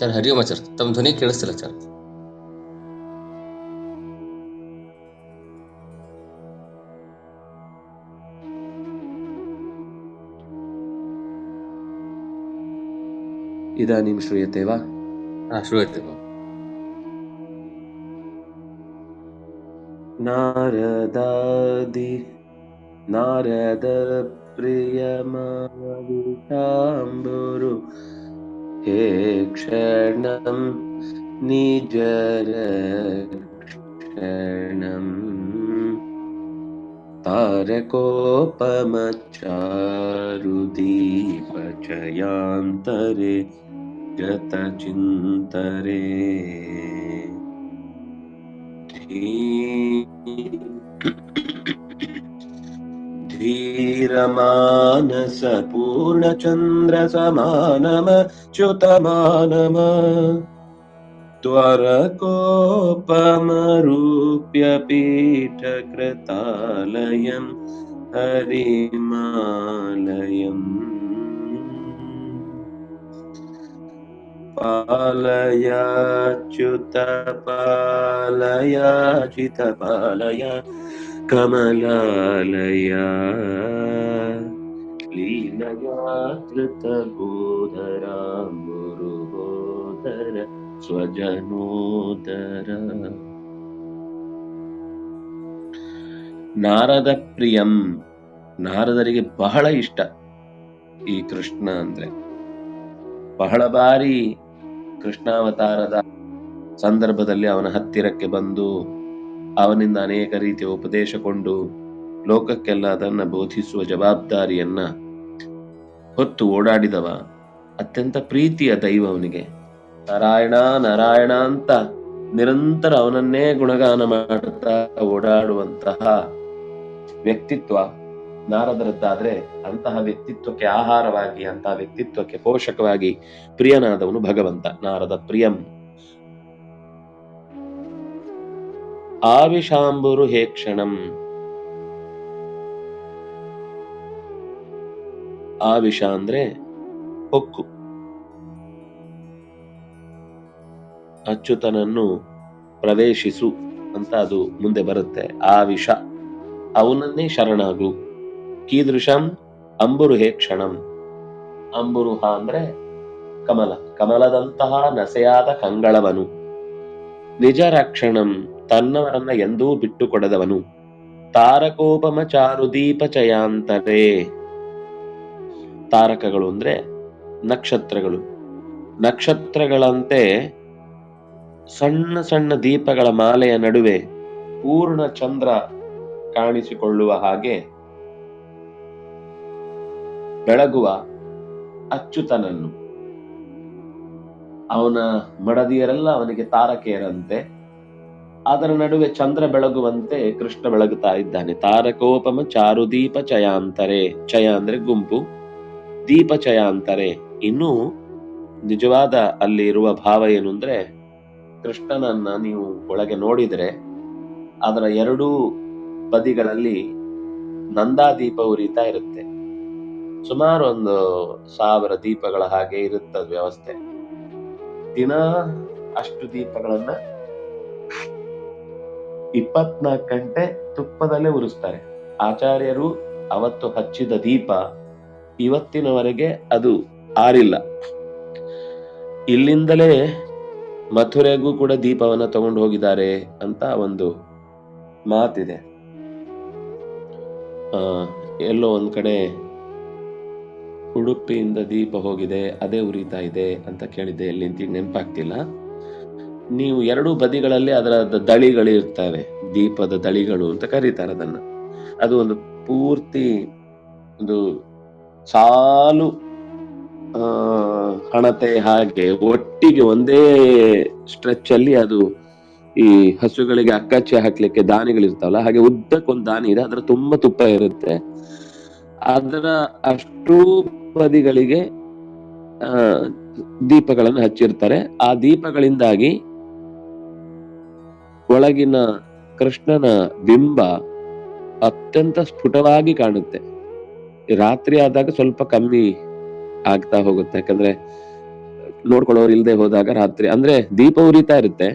Sir ಹರಿಯಮ್ಮ sir ತಮ್ಮ ಧ್ವನಿ ಕೇಳಿಸ್ತಿಲ್ಲ ಸರ್ इदानीं श्रूयते वा ಹಾ ಶ್ರೂಯತೆ नारदादि नारदप्रियमाविताम्बुरु हे क्षणं निजरक्षणम् तारकोपमचारुदीपचयान्तरे गतचिन्तरे वीरमानस पूर्णचन्द्रसमानमच्युतमानम त्वरकोपमरूप्य पीठकृतालयं हरिमालयम्। पालयाच्युतपालयाचितपालया कमलालया। लीलया कृतबोधराम्बुरुबोधर स्वजनोदर ನಾರದ ಪ್ರಿಯಂ ನಾರದರಿಗೆ ಬಹಳ ಇಷ್ಟ ಈ ಕೃಷ್ಣ ಅಂದ್ರೆ ಬಹಳ ಬಾರಿ ಕೃಷ್ಣಾವತಾರದ ಸಂದರ್ಭದಲ್ಲಿ ಅವನ ಹತ್ತಿರಕ್ಕೆ ಬಂದು ಅವನಿಂದ ಅನೇಕ ರೀತಿಯ ಉಪದೇಶಕೊಂಡು ಲೋಕಕ್ಕೆಲ್ಲ ಅದನ್ನ ಬೋಧಿಸುವ ಜವಾಬ್ದಾರಿಯನ್ನ ಹೊತ್ತು ಓಡಾಡಿದವ. ಅತ್ಯಂತ ಪ್ರೀತಿಯ ದೈವ ಅವನಿಗೆ. ನಾರಾಯಣ ನಾರಾಯಣ ಅಂತ ನಿರಂತರ ಅವನನ್ನೇ ಗುಣಗಾನ ಮಾಡುತ್ತಾ ಓಡಾಡುವಂತಹ ವ್ಯಕ್ತಿತ್ವ ನಾರದರದ್ದಾದ್ರೆ ಅಂತಹ ವ್ಯಕ್ತಿತ್ವಕ್ಕೆ ಆಹಾರವಾಗಿ, ಅಂತಹ ವ್ಯಕ್ತಿತ್ವಕ್ಕೆ ಪೋಷಕವಾಗಿ ಪ್ರಿಯನಾದವನು ಭಗವಂತ, ನಾರದ ಪ್ರಿಯಂ. ಆವಿಶಾಂಬುರು ಹೇ ಕ್ಷಣಂ. ಆವಿಷ ಅಂದ್ರೆ ಹೊಕ್ಕು. ಅಚ್ಯುತನನ್ನು ಪ್ರವೇಶಿಸು ಅಂತ ಅದು ಮುಂದೆ ಬರುತ್ತೆ. ಆವಿಷ. ಅವನನ್ನೇ ಶರಣಾಗು. ಕೀದೃಶಂ ಅಂಬುರುಹೇ ಕ್ಷಣಂ. ಅಂಬುರುಹ ಅಂದ್ರೆ ಕಮಲ. ಕಮಲದಂತಹ ನಸೆಯಾದ ಕಂಗಳವನು. ನಿಜ ರಕ್ಷಣಂ ತನ್ನವರನ್ನ ಎಂದೂ ಬಿಟ್ಟು ಕೊಡದವನು. ತಾರಕೋಪಮ ಚಾರುದೀಪ ಚಯಾಂತರೇ. ತಾರಕಗಳು ಅಂದ್ರೆ ನಕ್ಷತ್ರಗಳು. ನಕ್ಷತ್ರಗಳಂತೆ ಸಣ್ಣ ಸಣ್ಣ ದೀಪಗಳ ಮಾಲೆಯ ನಡುವೆ ಪೂರ್ಣ ಚಂದ್ರ ಕಾಣಿಸಿಕೊಳ್ಳುವ ಹಾಗೆ ಬೆಳಗುವ ಅಚ್ಯುತನನ್ನು. ಅವನ ಮಡದಿಯರೆಲ್ಲ ಅವನಿಗೆ ತಾರಕೆಯರಂತೆ. ಅದರ ನಡುವೆ ಚಂದ್ರ ಬೆಳಗುವಂತೆ ಕೃಷ್ಣ ಬೆಳಗುತ್ತಾ ಇದ್ದಾನೆ. ತಾರಕೋಪಮ ಚಾರುದೀಪ ಚಯಾಂತರೆ. ಚಯ ಅಂದ್ರೆ ಗುಂಪು. ದೀಪ ಅಂತಾರೆ. ಇನ್ನು ನಿಜವಾದ ಅಲ್ಲಿ ಇರುವ ಭಾವ ಏನು ಅಂದ್ರೆ, ಕೃಷ್ಣನನ್ನ ನೀವು ಒಳಗೆ ನೋಡಿದ್ರೆ, ಅದರ ಎರಡೂ ಬದಿಗಳಲ್ಲಿ ನಂದಾದೀಪ ಉರಿತಾ ಇರುತ್ತೆ. ಸುಮಾರು ಒಂದು ಸಾವಿರ ದೀಪಗಳ ಹಾಗೆ ಇರುತ್ತದ ವ್ಯವಸ್ಥೆ. ದಿನ ಅಷ್ಟು ದೀಪಗಳನ್ನ ಇಪ್ಪತ್ನಾಲ್ಕು ಗಂಟೆ ತುಪ್ಪದಲ್ಲೇ ಉರಿಸ್ತಾರೆ. ಆಚಾರ್ಯರು ಅವತ್ತು ಹಚ್ಚಿದ ದೀಪ ಇವತ್ತಿನವರೆಗೆ ಅದು ಆರಿಲ್ಲ. ಇಲ್ಲಿಂದಲೇ ಮಥುರೆಗೂ ಕೂಡ ದೀಪವನ್ನ ತಗೊಂಡು ಹೋಗಿದ್ದಾರೆ ಅಂತ ಒಂದು ಮಾತಿದೆ. ಎಲ್ಲೋ ಒಂದ್ ಕಡೆ ಉಡುಪಿಯಿಂದ ದೀಪ ಹೋಗಿದೆ, ಅದೇ ಉರಿತಾ ಇದೆ ಅಂತ ಕೇಳಿದ್ದೆ ಎಲ್ಲಿ ನೆನಪಾಗ್ತಿಲ್ಲ. ನೀವು ಎರಡೂ ಬದಿಗಳಲ್ಲಿ ಅದರ ದಳಿಗಳು ಇರ್ತವೆ, ದೀಪದ ದಳಿಗಳು ಅಂತ ಕರೀತಾರೆ ಅದನ್ನ. ಅದು ಒಂದು ಪೂರ್ತಿ ಒಂದು ಸಾಲು ಹಣತೆ ಹಾಗೆ ಒಟ್ಟಿಗೆ ಒಂದೇ ಸ್ಟ್ರೆಚ್ ಅಲ್ಲಿ ಅದು ಈ ಹಸುಗಳಿಗೆ ಅಕ್ಕಚ್ಚೆ ಹಾಕ್ಲಿಕ್ಕೆ ದಾನಿಗಳಿರ್ತಾವಲ್ಲ, ಹಾಗೆ ಉದ್ದಕ್ಕೊಂದು ದಾನಿ ಇದೆ ಅದರ ತುಂಬಾ ತುಪ್ಪ ಇರುತ್ತೆ. ಅದರ ಅಷ್ಟೂ ಬದಿಗಳಿಗೆ, ಆ, ದೀಪಗಳನ್ನು ಹಚ್ಚಿರ್ತಾರೆ. ಆ ದೀಪಗಳಿಂದಾಗಿ ಒಳಗಿನ ಕೃಷ್ಣನ ಬಿಂಬ ಅತ್ಯಂತ ಸ್ಫುಟವಾಗಿ ಕಾಣುತ್ತೆ. ರಾತ್ರಿ ಆದಾಗ ಸ್ವಲ್ಪ ಕಮ್ಮಿ ಆಗ್ತಾ ಹೋಗುತ್ತೆ. ಯಾಕಂದ್ರೆ ನೋಡ್ಕೊಳ್ಳೋರು ಇಲ್ಲದೆ ಹೋದಾಗ ರಾತ್ರಿ, ಅಂದ್ರೆ ದೀಪ ಉರಿತಾ ಇರುತ್ತೆ,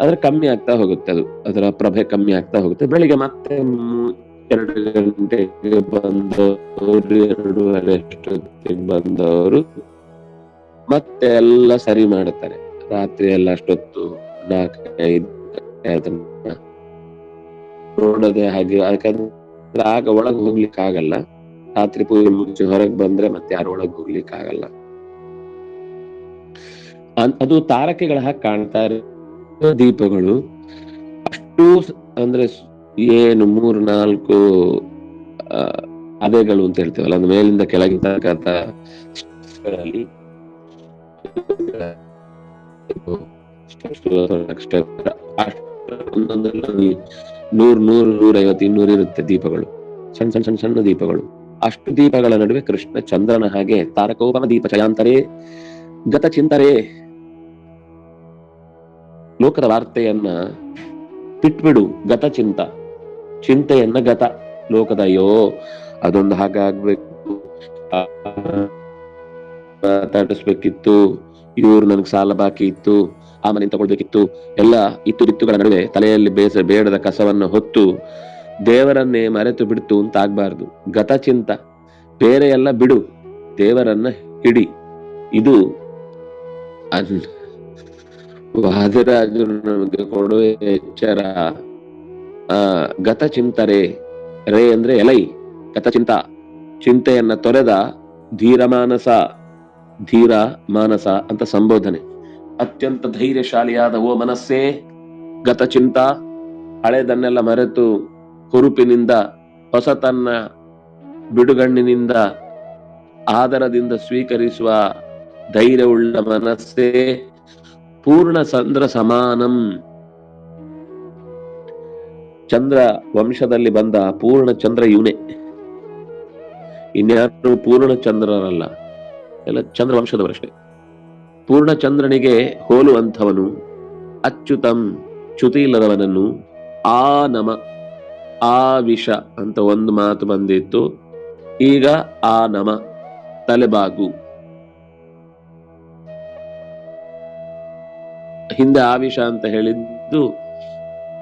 ಆದ್ರೆ ಕಮ್ಮಿ ಆಗ್ತಾ ಹೋಗುತ್ತೆ ಅದು. ಅದರ ಪ್ರಭೆ ಕಮ್ಮಿ ಆಗ್ತಾ ಹೋಗುತ್ತೆ. ಬೆಳಿಗ್ಗೆ ಮತ್ತೆ ಎರಡು ಗಂಟೆಗೆ ಬಂದವರು, ಎರಡೂವರೆ ಅಷ್ಟೊತ್ತಿಗೆ ಬಂದವರು, ಮತ್ತೆ ಎಲ್ಲ ಸರಿ ಮಾಡುತ್ತಾರೆ. ರಾತ್ರಿ ಎಲ್ಲ ಅಷ್ಟೊತ್ತು ನಾಲ್ಕು ಐದು ನೋಡದೆ ಹಾಗೆ, ಯಾಕಂದ್ರೆ ಆಗ ಒಳಗೆ ಹೋಗ್ಲಿಕ್ಕೆ ಆಗಲ್ಲ ರಾತ್ರಿ ಪೂಜೆ ಮುಗಿಸಿ ಹೊರಗೆ ಬಂದ್ರೆ ಮತ್ತೆ ಯಾರು ಒಳಗೆ ಹೋಗ್ಲಿಕ್ಕೆ ಆಗಲ್ಲ ಅದು ತಾರಕೆಗಳ ಹಾಗೆ ಕಾಣ್ತಾ ಇರೋ ದೀಪಗಳು ಅಷ್ಟು ಅಂದ್ರೆ ಏನು ಮೂರು, ನಾಲ್ಕು ಅದೇಗಳು ಅಂತ ಹೇಳ್ತೇವಲ್ಲ ಅಂದ್ರೆ ಮೇಲಿಂದ ಕೆಳಗಿನ ತನಕ ಒಂದೊಂದರಲ್ಲಿ ನೂರ್ ನೂರ್, ನೂರೈವತ್ತು, ಇನ್ನೂರು ಇರುತ್ತೆ ದೀಪಗಳು. ಸಣ್ಣ ಸಣ್ಣ ಸಣ್ಣ ಸಣ್ಣ ದೀಪಗಳು. ಅಷ್ಟು ದೀಪಗಳ ನಡುವೆ ಕೃಷ್ಣ ಚಂದ್ರನ ಹಾಗೆ ತಾರಕೋಪಮ ದೀಪ ಚಯಾಂತರೇ ಗತ ಚಿಂತರೇ. ಲೋಕದ ವಾರ್ತೆಯನ್ನ ಬಿಟ್ಬಿಡು, ಗತ ಚಿಂತ. ಚಿಂತೆಯನ್ನ ಗತ, ಲೋಕದ ಅಯ್ಯೋ. ಅದೊಂದು ಹಾಗಾಗ್ಬೇಕು. ಮಾತಾಡಿಸ್ಬೇಕಿತ್ತು. ಇವ್ರು ನನ್ಗೆ ಸಾಲ ಬಾಕಿ ಇತ್ತು. ಆ ಮನೆ ತಗೊಳ್ಬೇಕಿತ್ತು ಎಲ್ಲ ಇತ್ತು ಇತ್ತುಗಳ ನಡುವೆ ತಲೆಯಲ್ಲಿ ಬೇಸ, ಬೇಡದ ಕಸವನ್ನ ಹೊತ್ತು ದೇವರನ್ನೇ ಮರೆತು ಬಿಡ್ತು ಅಂತ ಆಗ್ಬಾರ್ದು ಗತ ಚಿಂತ ಬೇರೆ ಎಲ್ಲ ಬಿಡು. ದೇವರನ್ನ ಹಿಡಿ. ಇದು ವಾದಿರಾಜರು ನಮಗೆ ಕೊಡುವ ಎಚ್ಚರ. ಆ ಗತ ಚಿಂತರೆ ರೇ ಅಂದ್ರೆ ಎಲೈ. ಗತ ಚಿಂತ ಚಿಂತೆಯನ್ನ ತೊರೆದ ಧೀರ ಮಾನಸ ಧೀರ ಮಾನಸ ಅಂತ ಸಂಬೋಧನೆ. ಅತ್ಯಂತ ಧೈರ್ಯಶಾಲಿಯಾದ ಓ ಮನಸ್ಸೇ. ಗತ ಚಿಂತ ಹಳೆದನ್ನೆಲ್ಲ ಮರೆತು ಹುರುಪಿನಿಂದ ಹೊಸತನ್ನ ಬಿಡುಗಣ್ಣಿನಿಂದ ಆದರದಿಂದ ಸ್ವೀಕರಿಸುವ ಧೈರ್ಯವುಳ್ಳ ಮನಸ್ಸೇ ಪೂರ್ಣ ಚಂದ್ರ ಸಮಾನಂ. ಚಂದ್ರ ವಂಶದಲ್ಲಿ ಬಂದ ಪೂರ್ಣ ಚಂದ್ರ ಇವನೇ. ಇನ್ಯಾರು ಪೂರ್ಣ ಚಂದ್ರರಲ್ಲ, ಎಲ್ಲ ಚಂದ್ರ ವಂಶದವರಷ್ಟೇ. ಪೂರ್ಣ ಚಂದ್ರನಿಗೆ ಹೋಲುವಂಥವನು ಅಚ್ಯುತಂ ಚ್ಯುತಿ ಇಲ್ಲದವನನ್ನು ಆ ನಮ ಆ ವಿಷ ಅಂತ ಒಂದು ಮಾತು ಬಂದಿತ್ತು. ಈಗ ಆ ನಮ ತಲೆಬಾಗು. ಹಿಂದೆ ಆವಿಷ ಅಂತ ಹೇಳಿದ್ದು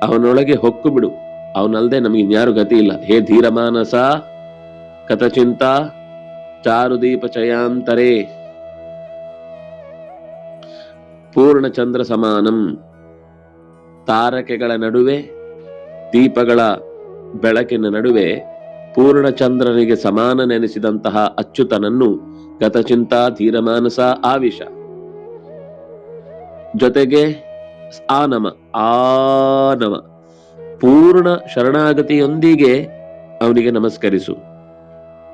ಅವನೊಳಗೆ ಹೊಕ್ಕು ಬಿಡು. ಅವನಲ್ದೆ ನಮಗೆ ಇನ್ಯಾರು ಗತಿ ಇಲ್ಲ. ಹೇ ಧೀರಮಾನಸ, ಕಥಚಿಂತ, ಚಾರುದೀಪ ಚಯಾಂತರೇ. ಪೂರ್ಣ ಚಂದ್ರ ಸಮಾನಂ. ತಾರಕೆಗಳ ನಡುವೆ ದೀಪಗಳ ಬೆಳಕಿನ ನಡುವೆ ಪೂರ್ಣಚಂದ್ರನಿಗೆ ಸಮಾನ ನೆನೆಸಿದಂತಹ ಅಚ್ಯುತನನ್ನು ಗತಚಿಂತ ಧೀರಮಾನಸ ಆವಿಷ. ಜೊತೆಗೆ ಆನಮ ನಮ ಪೂರ್ಣ ಶರಣಾಗತಿಯೊಂದಿಗೆ ಅವನಿಗೆ ನಮಸ್ಕರಿಸು.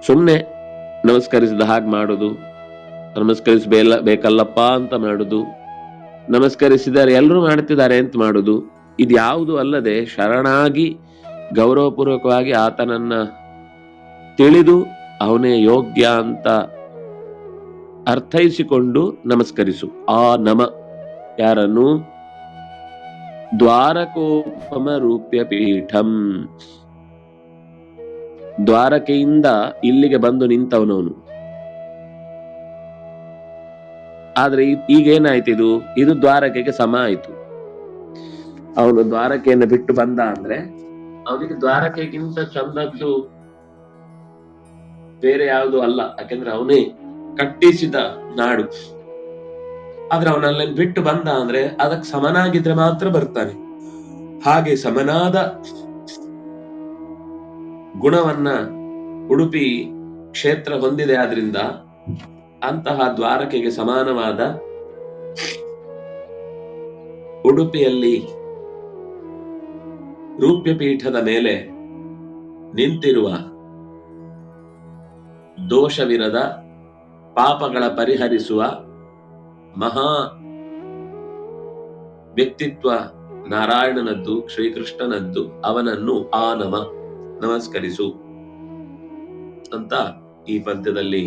ಸುಮ್ಮನೆ ನಮಸ್ಕರಿಸಿದ ಹಾಗೆ ಮಾಡುದು, ನಮಸ್ಕರಿಸಬೇಲ, ಬೇಕಲ್ಲಪ್ಪ ಅಂತ ಮಾಡುದು, ನಮಸ್ಕರಿಸಿದರೆ ಎಲ್ಲರೂ ಮಾಡುತ್ತಿದ್ದಾರೆ ಅಂತ ಮಾಡುದು, ಇದ್ಯಾವುದು ಅಲ್ಲದೆ ಶರಣಾಗಿ ಗೌರವಪೂರ್ವಕವಾಗಿ ಆತನನ್ನ ತಿಳಿದು ಅವನೇ ಯೋಗ್ಯ ಅಂತ ಅರ್ಥೈಸಿಕೊಂಡು ನಮಸ್ಕರಿಸು. ಆ ನಮ ಯಾರನ್ನು? ದ್ವಾರಕೋಪಮ ರೂಪ್ಯ ಪೀಠಂ. ದ್ವಾರಕೆಯಿಂದ ಇಲ್ಲಿಗೆ ಬಂದು ನಿಂತವನವನು. ಆದ್ರೆ ಈ- ಈಗ ಏನಾಯ್ತು ಇದು? ಇದು ದ್ವಾರಕೆಗೆ ಸಮ ಆಯ್ತು. ಅವನು ದ್ವಾರಕೆಯನ್ನು ಬಿಟ್ಟು ಬಂದ ಅಂದ್ರೆ ಅವನಿಗೆ ದ್ವಾರಕೆಗಿಂತ ಚಂದದ್ದು ಬೇರೆ ಯಾವುದು ಅಲ್ಲ. ಯಾಕೆಂದ್ರೆ ಅವನೇ ಕಟ್ಟಿಸಿದ ನಾಡು. ಆದ್ರೆ ಅವನಲ್ಲಿ ಬಿಟ್ಟು ಬಂದ ಅಂದ್ರೆ ಅದಕ್ಕೆ ಸಮನಾಗಿದ್ರೆ ಮಾತ್ರ ಬರ್ತಾನೆ. ಹಾಗೆ ಸಮನಾದ ಗುಣವನ್ನ ಉಡುಪಿ ಕ್ಷೇತ್ರ ಹೊಂದಿದೆ ಆದ್ರಿಂದ ಅಂತಹ ದ್ವಾರಕೆಗೆ ಸಮಾನವಾದ ಉಡುಪಿಯಲ್ಲಿ ರೂಪ್ಯ ಪೀಠದ ಮೇಲೆ ನಿಂತಿರುವ ದೋಷವಿರದ ಪಾಪಗಳ ಪರಿಹರಿಸುವ ಮಹಾ ವ್ಯಕ್ತಿತ್ವ ನಾರಾಯಣನದ್ದು, ಶ್ರೀಕೃಷ್ಣನದ್ದು, ಅವನನ್ನು ಆ ನಮ ನಮಸ್ಕರಿಸು ಅಂತ ಈ ಪದ್ಯದಲ್ಲಿ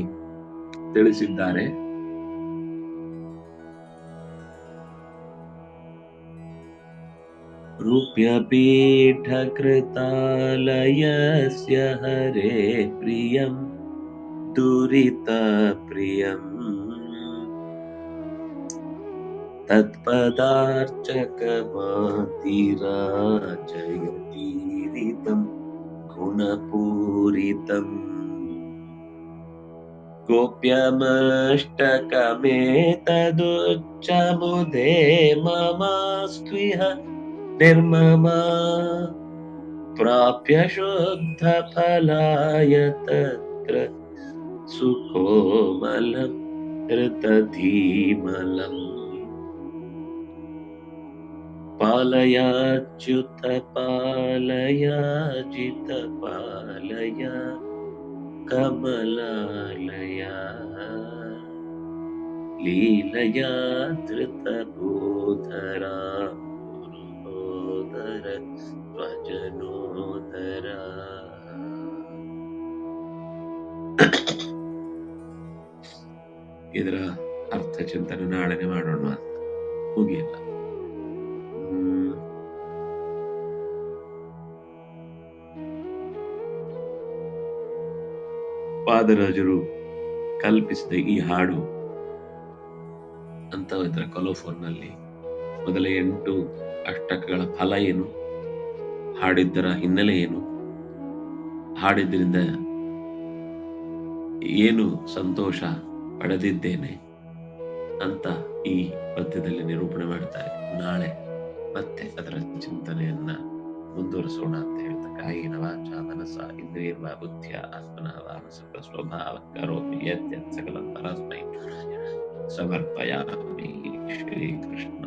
ತಿಳಿಸಿದ್ದಾರೆ. रुप्यपीठकृतालयस्य हरे प्रियं दुरितप्रियम्। तत्पदार्चकमातिराचयतीरितं गुणपूरितम्। गोप्यमष्टकमेतदुच्चमुदे ममास्त्विह निर्ममा। प्राप्य शुद्धफलाय तत्र सुकोमलं पालयाच्युत पालयाजित पालया कमलालया। लीलया धृतबोधरा ಇದರ ಅರ್ಥ ಚಿಂತನೆ ನಾಳೆನೆ ಮಾಡೋಣ ಮುಗಿಯಲ್ಲ. ಪಾದರಾಜರು ಕಲ್ಪಿಸಿದ ಈ ಹಾಡು ಅಂತ ಇದರ ಕೊಲೋಫೋನ್ನಲ್ಲಿ ಮೊದಲ ಎಂಟು ಅಷ್ಟಕಗಳ ಫಲ ಏನು? ಹಾಡಿದ್ದರ ಹಿನ್ನೆಲೆ ಏನು? ಹಾಡಿದ್ರಿಂದ ಏನು ಸಂತೋಷ ಪಡೆದಿದ್ದೇನೆ ಅಂತ ಈ ಪದ್ಯದಲ್ಲಿ ನಿರೂಪಣೆ ಮಾಡ್ತಾರೆ. ನಾಳೆ ಮತ್ತೆ ಅದರ ಚಿಂತನೆಯನ್ನ ಮುಂದುವರಿಸೋಣ ಅಂತ ಹೇಳ್ತಾ ಕಾಯಿನ ವಾಚ ಮನಸ ಇಂದ್ರಿಯರ್ವ ಬುದ್ಧಿಯ ಆತ್ಮನ ವಾನಸಕ ಸ್ವಭಾವ ಕರೋಮಿ ಯತ್ಯ ಸಕಲ ಪರಸ್ಮೈ ಸಮರ್ಪಯಾಮಿ ಶ್ರೀಕೃಷ್ಣ